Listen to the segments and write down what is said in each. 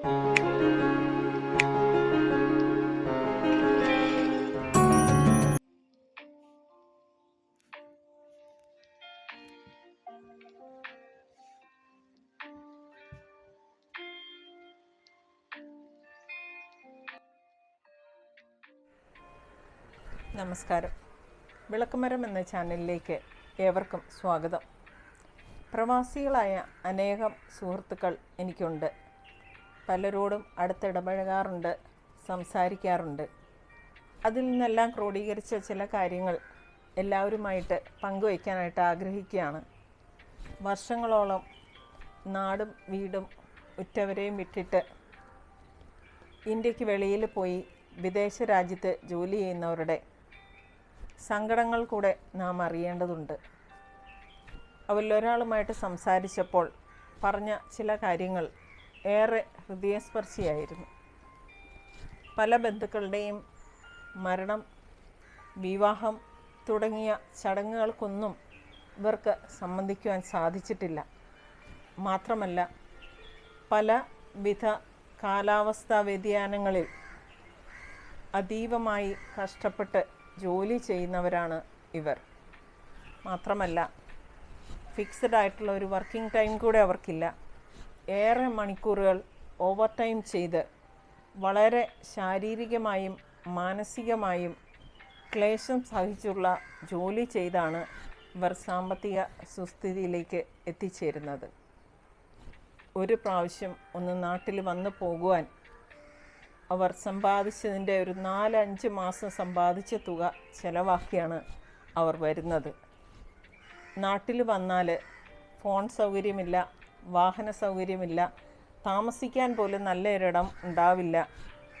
നമസ്കാരം. വിളക്കുമരം എന്ന ചാനലിലേക്ക് ഏവർക്കും സ്വാഗതം. പ്രവാസികളായ അനേകം സുഹൃത്തുക്കൾ എനിക്കുണ്ട്. പലരോടും അടുത്തിടപഴകാറുണ്ട് സംസാരിക്കാറുണ്ട്. അതിൽ നിന്നെല്ലാം ക്രോഡീകരിച്ച ചില കാര്യങ്ങൾ എല്ലാവരുമായിട്ട് പങ്കുവയ്ക്കാനായിട്ട് ആഗ്രഹിക്കുകയാണ്. വർഷങ്ങളോളം നാടും വീടും ഉറ്റവരെയും വിട്ടിട്ട് ഇന്ത്യയ്ക്ക് വെളിയിൽ പോയി വിദേശ രാജ്യത്ത് ജോലി ചെയ്യുന്നവരുടെ സങ്കടങ്ങൾ കൂടെ നാം അറിയേണ്ടതുണ്ട്. അവരിലൊരാളുമായിട്ട് സംസാരിച്ചപ്പോൾ പറഞ്ഞ ചില കാര്യങ്ങൾ ഏറെ ഹൃദയസ്പർശിയായിരുന്നു. പല ബന്ധുക്കളുടെയും മരണം വിവാഹം തുടങ്ങിയ ചടങ്ങുകൾക്കൊന്നും ഇവർക്ക് സംബന്ധിക്കുവാൻ സാധിച്ചിട്ടില്ല. മാത്രമല്ല പല വിധ കാലാവസ്ഥാ വ്യതിയാനങ്ങളിൽ അതീവമായി കഷ്ടപ്പെട്ട് ജോലി ചെയ്യുന്നവരാണ് ഇവർ. മാത്രമല്ല ഫിക്സഡ് ആയിട്ടുള്ള ഒരു വർക്കിംഗ് ടൈം കൂടെ അവർക്കില്ല. ഏറെ മണിക്കൂറുകൾ ഓവർ ടൈം ചെയ്ത് വളരെ ശാരീരികമായും മാനസികമായും ക്ലേശം സഹിച്ചുള്ള ജോലി ചെയ്താണ് ഇവർ സാമ്പത്തിക സുസ്ഥിതിയിലേക്ക് എത്തിച്ചേരുന്നത്. ഒരു പ്രാവശ്യം ഒന്ന് നാട്ടിൽ വന്നു പോകുവാൻ അവർ സമ്പാദിച്ചതിന്റെ ഒരു നാലഞ്ച് മാസം സമ്പാദിച്ച തുക ചിലവാക്കിയാണ് അവർ വരുന്നത്. നാട്ടിൽ വന്നാൽ ഫോൺ സൗകര്യമില്ല വാഹന സൗകര്യമില്ല താമസിക്കാൻ പോലും നല്ലൊരിടം ഉണ്ടാവില്ല.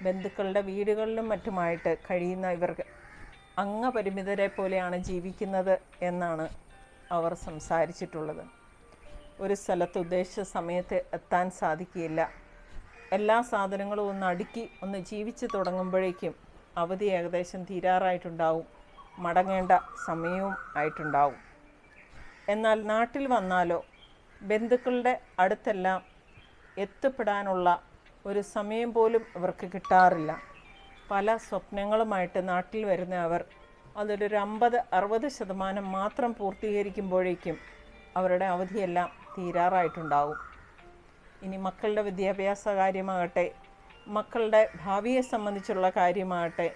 ബന്ധുക്കളുടെ വീടുകളിലും മറ്റുമായിട്ട് കഴിയുന്ന ഇവർക്ക് അംഗപരിമിതരെ പോലെയാണ് ജീവിക്കുന്നത് എന്നാണ് അവർ സംസാരിച്ചിട്ടുള്ളത്. ഒരു സ്ഥലത്ത് ഉദ്ദേശിച്ച സമയത്ത് എത്താൻ സാധിക്കില്ല എല്ലാ സാധനങ്ങളും ഒന്ന് അടുക്കി ഒന്ന് ജീവിച്ച് തുടങ്ങുമ്പോഴേക്കും അവധി ഏകദേശം തീരാറായിട്ടുണ്ടാവും. മടങ്ങേണ്ട സമയവും ആയിട്ടുണ്ടാവും. എന്നാൽ നാട്ടിൽ വന്നാലോ ബന്ധുക്കളുടെ അടുത്തെല്ലാം എത്തിപ്പെടാനുള്ള ഒരു സമയം പോലും ഇവർക്ക് കിട്ടാറില്ല. പല സ്വപ്നങ്ങളുമായിട്ട് നാട്ടിൽ വരുന്ന അവർ അതിലൊരു അമ്പത് അറുപത് ശതമാനം മാത്രം പൂർത്തീകരിക്കുമ്പോഴേക്കും അവരുടെ അവധിയെല്ലാം തീരാറായിട്ടുണ്ടാവും. ഇനി മക്കളുടെ വിദ്യാഭ്യാസ കാര്യമാകട്ടെ മക്കളുടെ ഭാവിയെ സംബന്ധിച്ചുള്ള കാര്യമാകട്ടെ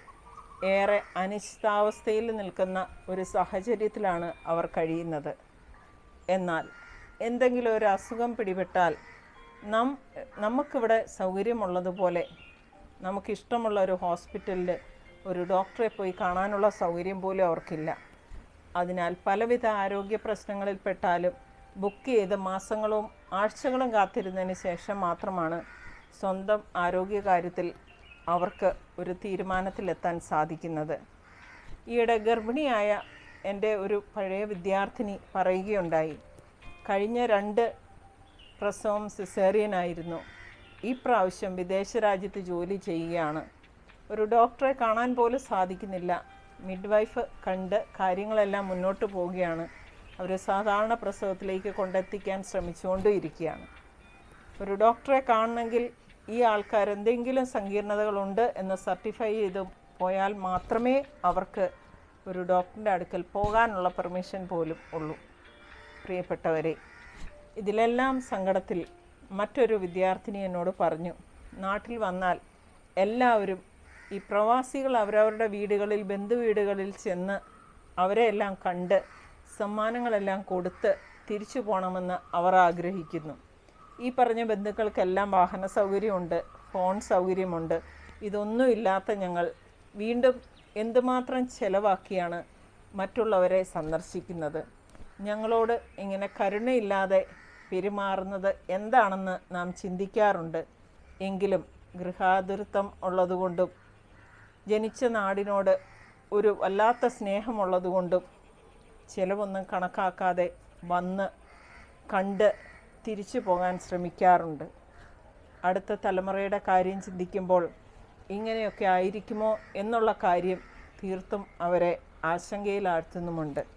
ഏറെ അനിശ്ചിതാവസ്ഥയിൽ നിൽക്കുന്ന ഒരു സാഹചര്യത്തിലാണ് അവർ കഴിയുന്നത്. എന്നാൽ എന്തെങ്കിലും ഒരു അസുഖം പിടിപെട്ടാൽ നം നമുക്കിവിടെ സൗകര്യമുള്ളതുപോലെ നമുക്കിഷ്ടമുള്ള ഒരു ഹോസ്പിറ്റലിൽ ഒരു ഡോക്ടറെ പോയി കാണാനുള്ള സൗകര്യം പോലും അവർക്കില്ല. അതിനാൽ പലവിധ ആരോഗ്യ പ്രശ്നങ്ങളിൽപ്പെട്ടാലും ബുക്ക് ചെയ്ത് മാസങ്ങളും ആഴ്ചകളും കാത്തിരുന്നതിന് ശേഷം മാത്രമാണ് സ്വന്തം ആരോഗ്യകാര്യത്തിൽ അവർക്ക് ഒരു തീരുമാനത്തിലെത്താൻ സാധിക്കുന്നത്. ഈയിടെ ഗർഭിണിയായ എന്റെ ഒരു പഴയ വിദ്യാർത്ഥിനി പറയുകയുണ്ടായി. കഴിഞ്ഞ രണ്ട് പ്രസവം സിസേറിയനായിരുന്നു. ഈ പ്രാവശ്യം വിദേശ രാജ്യത്ത് ജോലി ചെയ്യുകയാണ്. ഒരു ഡോക്ടറെ കാണാൻ പോലും സാധിക്കുന്നില്ല. മിഡ് വൈഫ് കണ്ട് കാര്യങ്ങളെല്ലാം മുന്നോട്ട് പോവുകയാണ്. അവർ സാധാരണ പ്രസവത്തിലേക്ക് കൊണ്ടെത്തിക്കാൻ ശ്രമിച്ചുകൊണ്ടും ഇരിക്കുകയാണ്. ഒരു ഡോക്ടറെ കാണണമെങ്കിൽ ഈ ആൾക്കാർ എന്തെങ്കിലും സങ്കീർണതകളുണ്ട് എന്ന് സർട്ടിഫൈ ചെയ്ത് പോയാൽ മാത്രമേ അവർക്ക് ഒരു ഡോക്ടറിന്റെ അടുക്കൽ പോകാനുള്ള പെർമിഷൻ പോലും ഉള്ളൂ. പ്രിയപ്പെട്ടവരെ ഇതിലെല്ലാം സങ്കടത്തിൽ മറ്റൊരു വിദ്യാർത്ഥിനി എന്നോട് പറഞ്ഞു നാട്ടിൽ വന്നാൽ എല്ലാവരും ഈ പ്രവാസികൾ അവരവരുടെ വീടുകളിൽ ബന്ധുവീടുകളിൽ ചെന്ന് അവരെയെല്ലാം കണ്ട് സമ്മാനങ്ങളെല്ലാം കൊടുത്ത് തിരിച്ചു പോകണമെന്ന് അവർ ആഗ്രഹിക്കുന്നു. ഈ പറഞ്ഞ ബന്ധുക്കൾക്കെല്ലാം വാഹന സൗകര്യമുണ്ട് ഫോൺ സൗകര്യമുണ്ട്. ഇതൊന്നും ഇല്ലാത്ത ഞങ്ങൾ വീണ്ടും എന്തുമാത്രം ചെലവാക്കിയാണ് മറ്റുള്ളവരെ സന്ദർശിക്കുന്നത്? ഞങ്ങളോട് ഇങ്ങനെ കരുണയില്ലാതെ പെരുമാറുന്നത് എന്താണെന്ന് നാം ചിന്തിക്കാറുണ്ട്. എങ്കിലും ഗൃഹാതുരത്വം ഉള്ളതുകൊണ്ടും ജനിച്ച നാടിനോട് ഒരു വല്ലാത്ത സ്നേഹമുള്ളതുകൊണ്ടും ചിലവൊന്നും കണക്കാക്കാതെ വന്ന് കണ്ട് തിരിച്ചു പോകാൻ ശ്രമിക്കാറുണ്ട്. അടുത്ത തലമുറയുടെ കാര്യം ചിന്തിക്കുമ്പോൾ ഇങ്ങനെയൊക്കെ ആയിരിക്കുമോ എന്നുള്ള കാര്യം തീർത്തും അവരെ ആശങ്കയിലാഴ്ത്തുന്നുമുണ്ട്.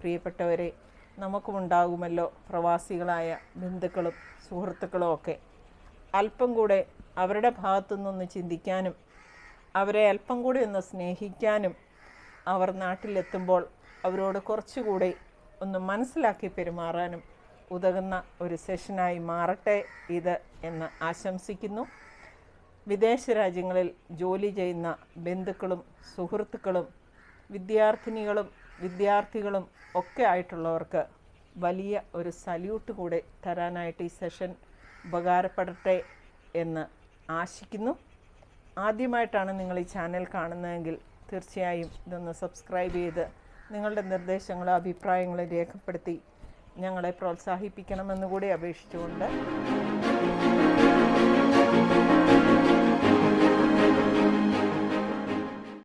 പ്രിയപ്പെട്ടവരെ നമുക്കുമുണ്ടാകുമല്ലോ പ്രവാസികളായ ബന്ധുക്കളും സുഹൃത്തുക്കളും ഒക്കെ. അല്പം കൂടെ അവരുടെ ഭാഗത്തു നിന്നൊന്ന് ചിന്തിക്കാനും അവരെ അല്പം കൂടി ഒന്ന് സ്നേഹിക്കാനും അവർ നാട്ടിലെത്തുമ്പോൾ അവരോട് കുറച്ചുകൂടി ഒന്ന് മനസ്സിലാക്കി പെരുമാറാനും ഉതകുന്ന ഒരു സെഷനായി മാറട്ടെ ഇത് എന്ന് ആശംസിക്കുന്നു. വിദേശ രാജ്യങ്ങളിൽ ജോലി ചെയ്യുന്ന ബന്ധുക്കളും സുഹൃത്തുക്കളും വിദ്യാർത്ഥിനികളും വിദ്യാർത്ഥികളും ഒക്കെ ആയിട്ടുള്ളവർക്ക് വലിയ ഒരു സല്യൂട്ട് കൂടെ തരാനായിട്ട് ഈ സെഷൻ ഉപകാരപ്പെടട്ടെ എന്ന് ആശിക്കുന്നു. ആദ്യമായിട്ടാണ് നിങ്ങൾ ഈ ചാനൽ കാണുന്നതെങ്കിൽ തീർച്ചയായും ഇതൊന്ന് സബ്സ്ക്രൈബ് ചെയ്ത് നിങ്ങളുടെ നിർദ്ദേശങ്ങളും അഭിപ്രായങ്ങളും രേഖപ്പെടുത്തി ഞങ്ങളെ പ്രോത്സാഹിപ്പിക്കണമെന്നുകൂടി അപേക്ഷിച്ചുകൊണ്ട്.